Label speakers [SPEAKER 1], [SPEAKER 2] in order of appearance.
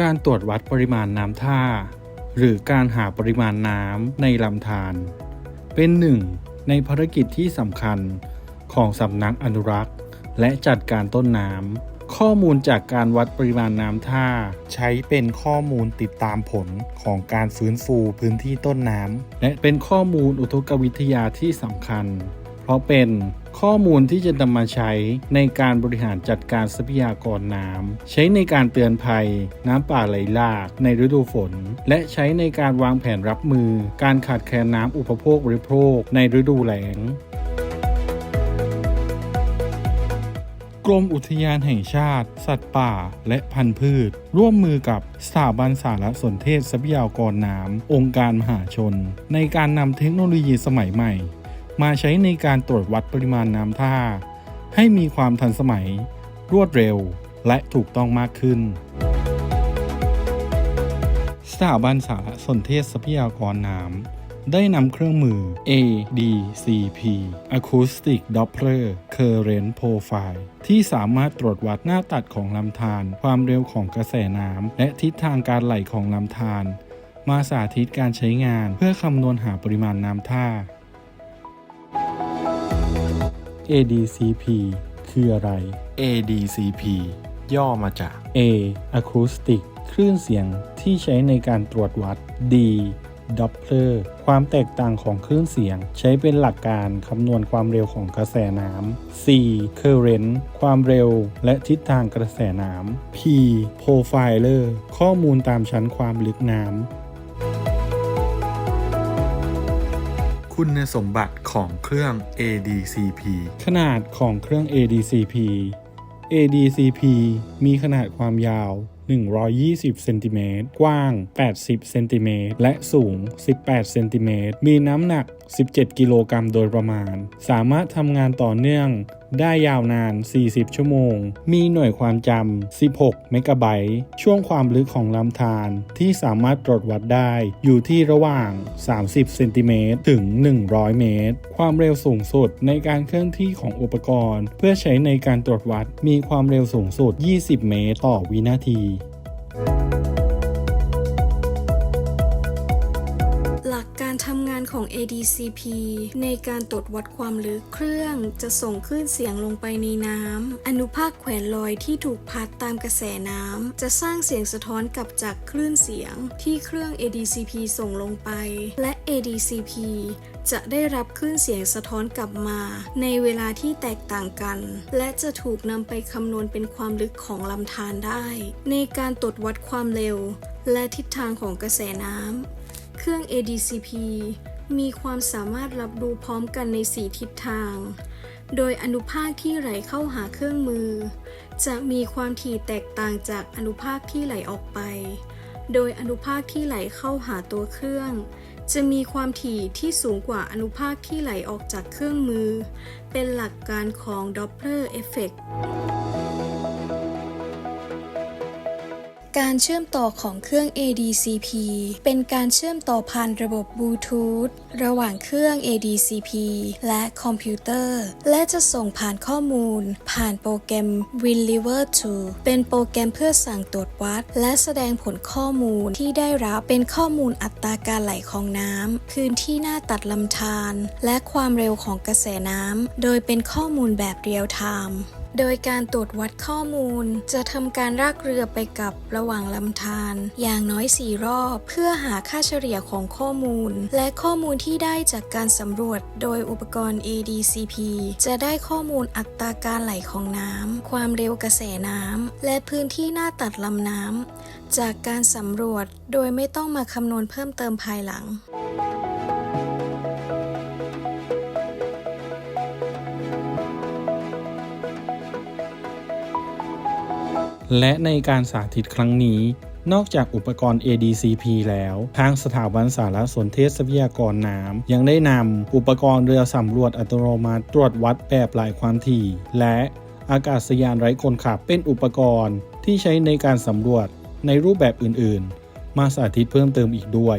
[SPEAKER 1] การตรวจวัดปริมาณน้ำท่า หรือการหาปริมาณน้ำในลำธารเป็นหนึ่งในภารกิจที่สำคัญของสำนักอนุรักษ์ และจัดการต้นน้ำข้อมูลจากการวัดปริมาณน้ำท่า ใช้เป็นข้อมูลติดตามผลของการฟื้นฟูพื้นที่ต้นน้ำและเป็นข้อมูลอุทกวิทยาที่สำคัญ ราะเป็นข้อมูลที่จะนำมาใช้ในการบริหารจัดการทรัพยากรน้ำ ใช้ในการเตือนภัย น้ำป่าไหลหลากในฤดูฝน และใช้ในการวางแผนรับมือ การขาดแคลนน้ำอุปโภคบริโภคในฤดูแล้งกรมอุทยานแห่งชาติ สัตว์ป่า และพันธุ์พืช ร่วมมือกับสถาบันสารสนเทศทรัพยากรน้ำองค์การมหาชน ในการนำเทคโนโลยีสมัยใหม่ มาใช้ในการตรวจวัดปริมาณน้ำท่า ให้มีความทันสมัย รวดเร็ว และถูกต้องมากขึ้น สถาบันสารสนเทศทรัพยากรน้ำได้นำเครื่องมือ ADCP Acoustic Doppler Current Profile ที่สามารถตรวจวัดหน้าตัดของลำธารความเร็วของกระแสน้ำและทิศทางการไหลของลำธารมาสาธิตการใช้งานเพื่อคำนวณหาปริมาณน้ำท่า ADCP คืออะไร
[SPEAKER 2] ADCP ย่อมาจาก
[SPEAKER 1] A Acoustic คลื่นเสียงที่ใช้ในการตรวจวัด D Doppler ความแตกต่างของคลื่นเสียง ใช้เป็นหลักการคำนวณความเร็วของกระแสน้ำ C Current ความเร็วและทิศทางกระแสน้ำ P Profiler ข้อมูลตามชั้นความลึกน้ำ
[SPEAKER 2] คุณสมบัติของเครื่อง ADCP
[SPEAKER 1] ขนาดของเครื่อง ADCP ADCP มีขนาดความยาว 120 เซนติเมตร กว้าง 80 เซนติเมตร และสูง 18 เซนติเมตร มีน้ำหนัก 17 กิโลกรัมโดยประมาณ สามารถทำงานต่อเนื่องได้ยาวนาน 40 ชั่วโมง มีหน่วยความจำ 16 เมกะไบต์ ช่วงความลึกของลำธารที่สามารถตรวจวัดได้ อยู่ที่ระหว่าง 30 เซนติเมตร ถึง 100 เมตร ความเร็วสูงสุดในการเคลื่อนที่ของอุปกรณ์ เพื่อใช้ในการตรวจวัด มีความเร็วสูงสุด 20 เมตร ต่อวินาที
[SPEAKER 3] การทำงานของ ADCP ในการตรวจวัดความลึกเครื่องจะส่งคลื่นเสียงลงไปในน้ำอนุภาคแขวนลอยที่ถูกพัดตามกระแสน้ำจะสร้างเสียงสะท้อนกลับจากคลื่นเสียงที่เครื่อง ADCP ส่งลงไป และ ADCP จะได้รับคลื่นเสียงสะท้อนกลับมา ในเวลาที่แตกต่างกัน และจะถูกนำไปคำนวณเป็นความลึกของลำธารได้ ในการตรวจวัดความเร็ว และทิศทางของกระแสน้ำ เครื่อง ADCP มีความสามารถรับรู้พร้อมกันใน 4 ทิศทาง โดยอนุภาคที่ไหลเข้าหาเครื่องมือ จะมีความถี่แตกต่างจากอนุภาคที่ไหลออกไป โดยอนุภาคที่ไหลเข้าหาตัวเครื่อง จะมีความถี่ที่สูงกว่าอนุภาคที่ไหลออกจากเครื่องมือ เป็นหลักการของ Doppler Effect การเชื่อมต่อของเครื่อง ADCP เป็นการเชื่อมต่อผ่านระบบบลูทูธระหว่างเครื่อง ADCP และคอมพิวเตอร์ และจะส่งผ่านข้อมูล ผ่านโปรแกรม WinRiver 2 เป็นโปรแกรมเพื่อสั่งตรวจวัด และแสดงผลข้อมูลที่ได้รับเป็นข้อมูลอัตราการไหลของน้ำพื้นที่หน้าตัดลำธารและความเร็วของกระแสน้ำโดยเป็นข้อมูลแบบเรียลไทม์ โดยการตรวจวัดข้อมูล จะทำการรากเรือไปกับระหว่างลำธารอย่างน้อย 4 รอบ เพื่อหาค่าเฉลี่ยของข้อมูล และข้อมูลที่ได้จากการสำรวจโดยอุปกรณ์ ADCP จะได้ข้อมูลอัตราการไหลของน้ำ ความเร็วกระแสน้ำ และพื้นที่หน้าตัดลำน้ำ จากการสำรวจโดยไม่ต้องมาคำนวณเพิ่มเติมภายหลัง
[SPEAKER 1] และในการสาธิตครั้งนี้ นอกจากอุปกรณ์ ADCP แล้ว ทางสถาบันสารสนเทศทรัพยากรน้ำยังได้นำอุปกรณ์เรือสำรวจอัตโนมัติตรวจวัดแบบหลายความถี่ และอากาศยานไร้คนขับเป็นอุปกรณ์ที่ใช้ในการสำรวจในรูปแบบอื่น ๆ มาสาธิตเพิ่มเติมอีกด้วย